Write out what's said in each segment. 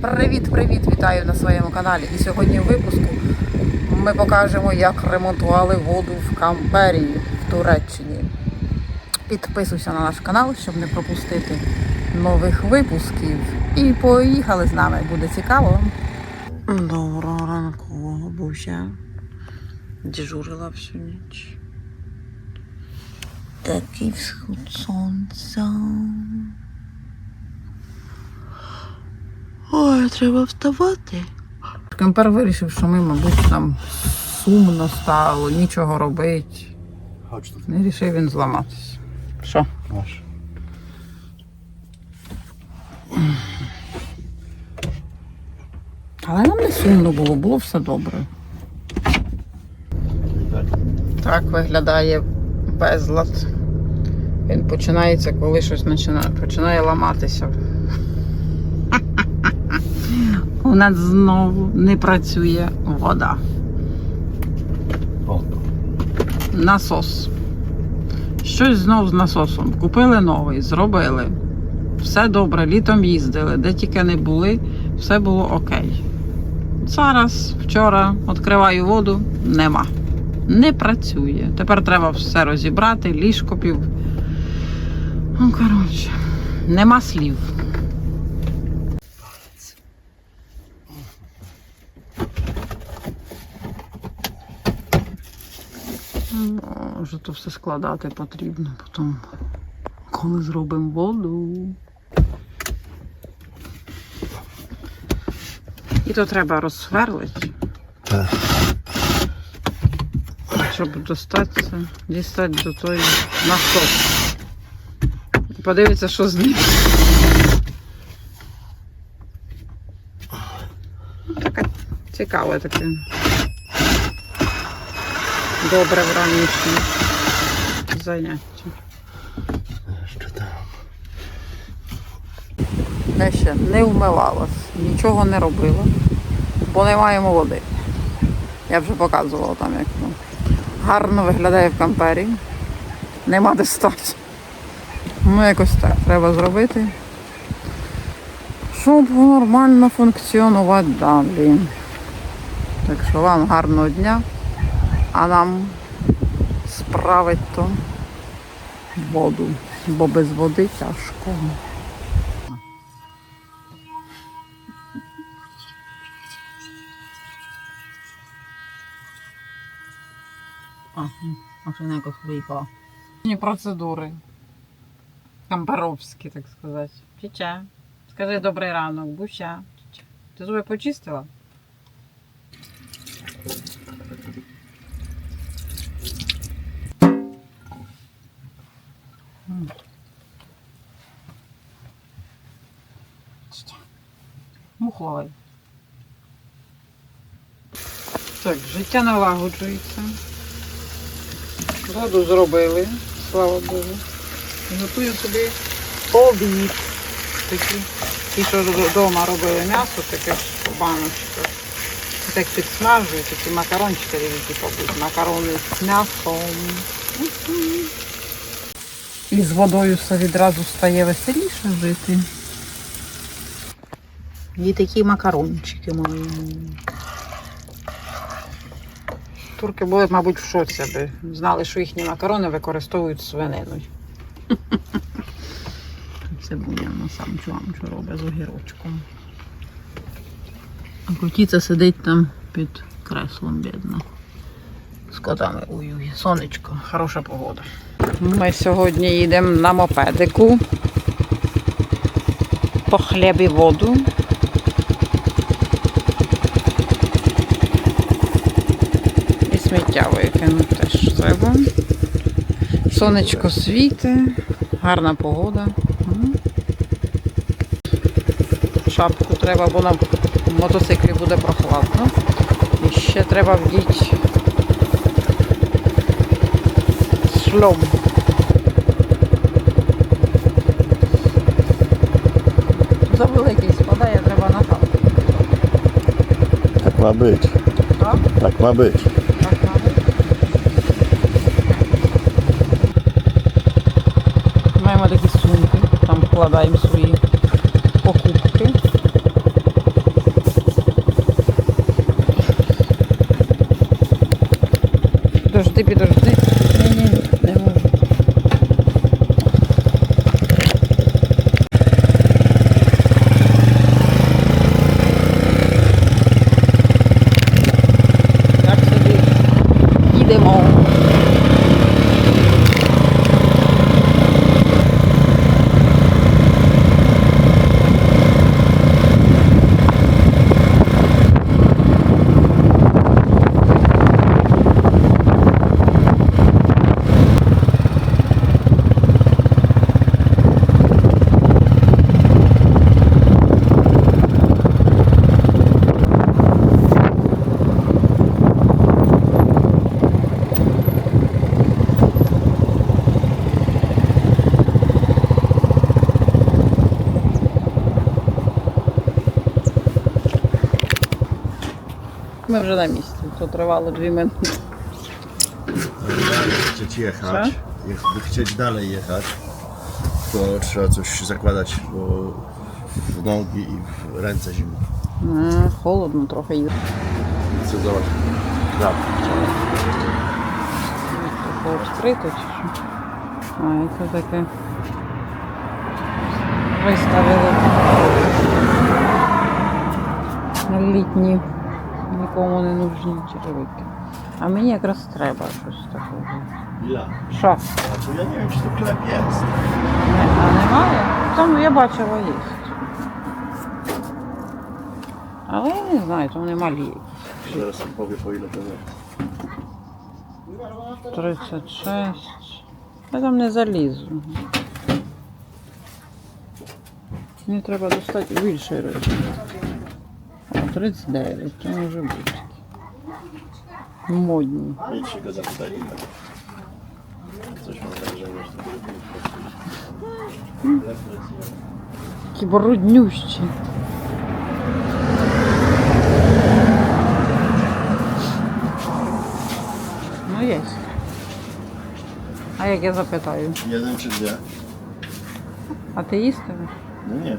Привіт-привіт! Вітаю на своєму каналі. І сьогодні в випуску ми покажемо, як ремонтували воду в Кампері в Туреччині. Підписуйся на наш канал, щоб не пропустити нових випусків. І поїхали з нами, буде цікаво. Доброго ранку, бабуся. Дежурила всю ніч. Такий всход сонця. Треба вставати. Кемпер вирішив, що ми, мабуть, нам сумно стало, нічого робити. Не рішив він зламатися. Що? Але нам не сумно було, було все добре. Так виглядає безлад. Він починається, коли щось починає, починає ламатися. У нас знову не працює вода. Насос. Щось знов з насосом. Купили новий, зробили. Все добре, літом їздили, де тільки не були, все було окей. Зараз, вчора, відкриваю воду, нема. Не працює. Тепер треба все розібрати, ліжко пів. Ну, коротше, нема слів. Може, то все складати потрібно потім, коли зробимо воду. І то треба розсверлити, щоб достатися, дістати до той насос. Подивитися, що з ним. Ну, Таке цікаве таке. Добре вранішнє заняття. Jeszcze tam. Я ще не вмивалась, нічого не робила, бо не маємо води. Я вже показувала там, як ну, гарно виглядає в кампері. Нема де стати. Ну, якось так треба зробити. Щоб нормально функціонувати далі. Так що вам гарного дня, а нам справить то воду, бо без води тяжко. А, машина якось виїхала. Процедури. Кампаровські, так сказати. Чича. Скажи добрий ранок, буся. Чича. Ти зуби почистила? М. Мухловий. Так, життя налагоджується. Воду зробили, слава Богу. Готую собі обід. Такі, ті, що вдома робили м'ясо, таке в баночках. І Так підсмажую, такі макарончики великі побудуть. Макарони з м'ясом. І з водою все відразу стає веселіше жити. І такі макарончики мої. Турки були, мабуть, в шоці, аби знали, що їхні макарони використовують свинину. Цибуля на сам чуамчу робить з огірочком. А котіця сидить там під креслом, бідно. З котами уює. Сонечко, хороша погода. Ми сьогодні їдемо на мопедику по хліб і воду. І сміття викинути теж треба. Сонечко світить, гарна погода. Шапку треба, бо на мотоциклі буде прохладно. І ще треба вдіти шльом. За великий спадає, треба на хату. Так мабуть. Так? Так, мабуть. Маємо такі сумки, там вкладаємо свої покупки. Дожди, підожди. Ми вже на mісці. To тривало дві минути. Chcieć jechać, jakby chcieć dalej jechać, to trzeba coś zakładać bo w nogi i w ręce zimne. Е, Холодно трохи їде. Chcę zobaczyć. Tak. Трохи відкрито чи що? А, і це таке. Виставили. Літні. Нікому не нужні черевики. А мені якраз треба щось такого. Що? A to ja nie wiem, czy to chleb jest. Не- А немає? Там я бачила є. Але я не знаю, там нема ліки. Powie, po ile to 36. Я там не залізу. Мені треба достати більший розмір. О, 39, це може бути. Модні. Ile. Coś mam wrażenie, że to Такі бруднющі. Ну, є. А як я запитаю? Jeden czy dwie? А ти їстимеш? No nie wiem.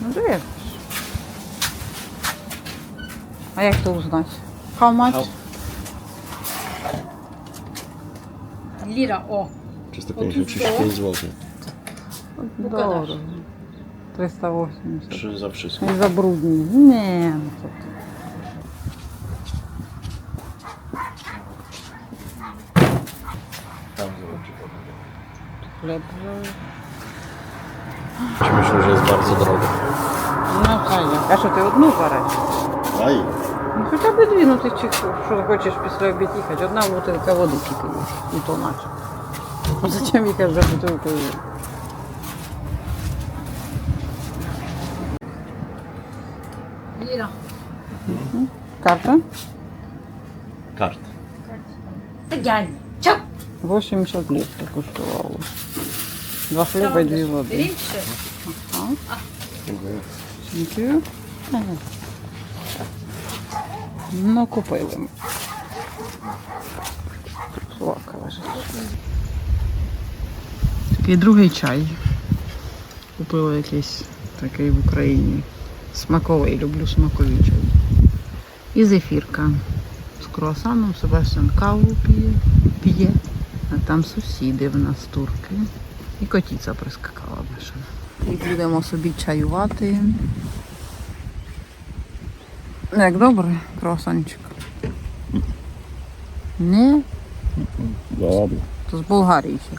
No. Ну, дивиш. A jak to uznać? How much? How? Lira, o. 355 zł. Dobra. 380. 3 za wszystko. Nie zabrudni. Nie, no co ty. Tam. Chleb. Czy myślę, że jest bardzo drogo? No fajnie. Kaszę, ty odnóża raz. Aj. Ну хоча б дві, ну ти чи що, що хочеш після обід їхати. Одна бутилка води тільки є. І то наче. Ну зачем їхати за бутилкою? Карта? kart. Gel. Çap. 80 літрів коштувало. Два хліба і дві води. Işte. Дякую. Ага. Ну, купили ми. Слака лежить. Такий другий чай. Купила якийсь такий в Україні. Смаковий, люблю смакові чай. І зефірка. З круасаном Себастьян каву п'є, п'є. А там сусіди в нас турки. І котіця прискакала бешена. І будемо собі чаювати. Як добре, круасанчик. Ні, Dobra. то з Болгарії ще.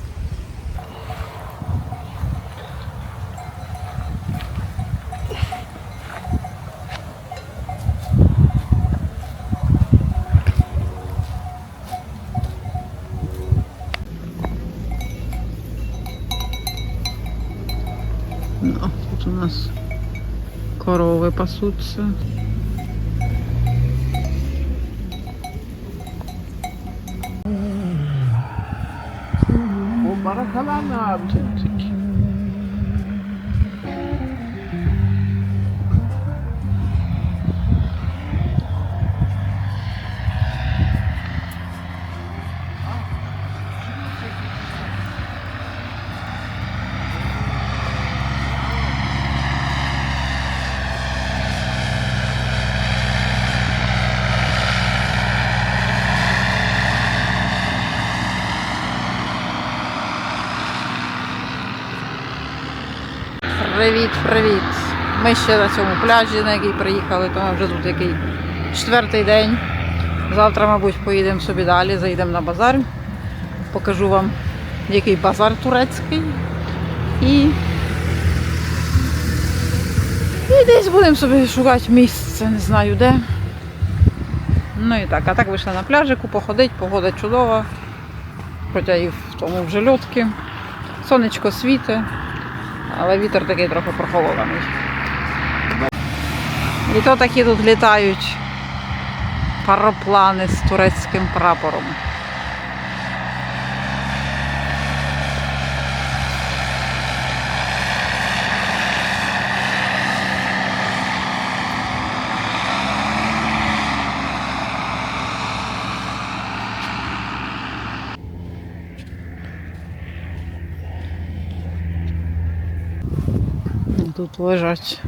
Ну, тут у нас корови пасуться. Alarmabend. Привіт, привіт. Ми ще на цьому пляжі, на який приїхали, то ми вже тут який четвертий день. Завтра, мабуть, поїдемо собі далі, заїдемо на базар. Покажу вам, який базар турецький. І, і десь будемо собі шукати місце, не знаю де. Ну і так, а так вийшли на пляжику, походить, погода чудова. Хоча і в тому вже льотки. Сонечко світить, але вітер такий трохи прохолоданий. І то такі тут літають пароплани з турецьким прапором. Тут лежать.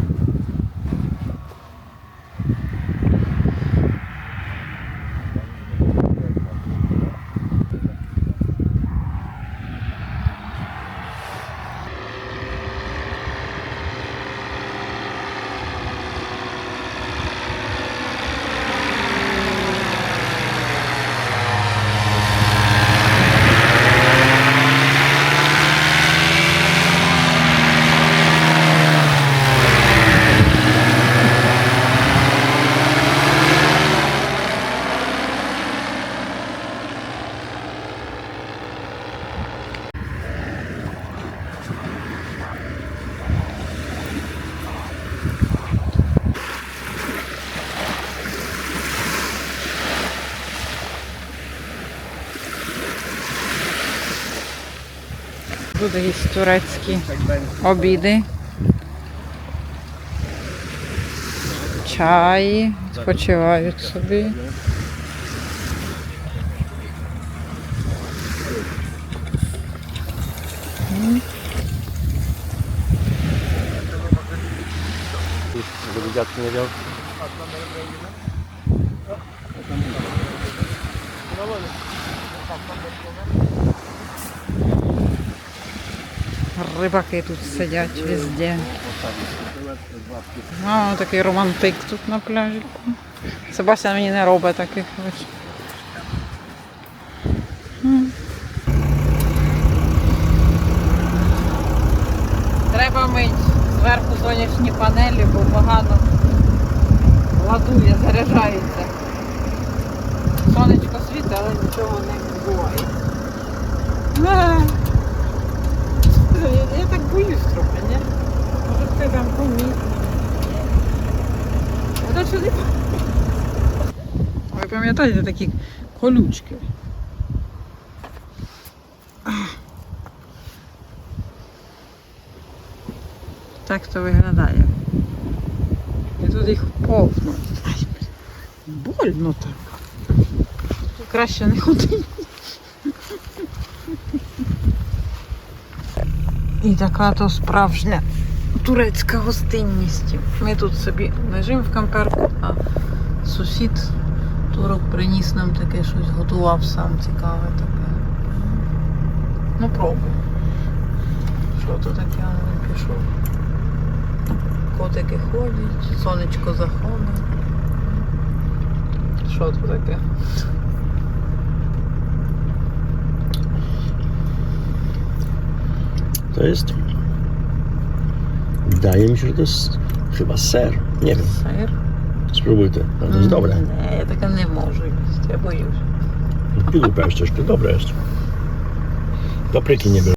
Тут якісь турецькі обіди. Чаї, спочивають собі. Miał. Рибаки тут сидять везде. А, такий романтик тут на пляжі. Себастьян мені не робить таких. Треба мити зверху сонячні панелі, бо погано ладує, заряджається. Сонечко світить, але нічого не відбувається. Боюсь трохи, ні? Може це там помітно. Вона сюди. Ви пам'ятаєте такі колючки? Так то виглядає. І тут їх повно. Ай, больно так. Краще не ходити. І така то справжня турецька гостинність. Ми тут собі лежимо в камперку, а сусід турок приніс нам таке щось, готував сам цікаве таке. Ну пробуй. Що то таке, а він пішов. Котики ходять, сонечко заходить. Що то таке? To jest. Wydaje mi się, że to jest chyba ser. Nie wiem. Ser? Spróbuj ty. No, to jest mm, dobre. Nie, ja taka nie może być. Ja boję się. Ty też troszkę dobre jest. Papryki nie było.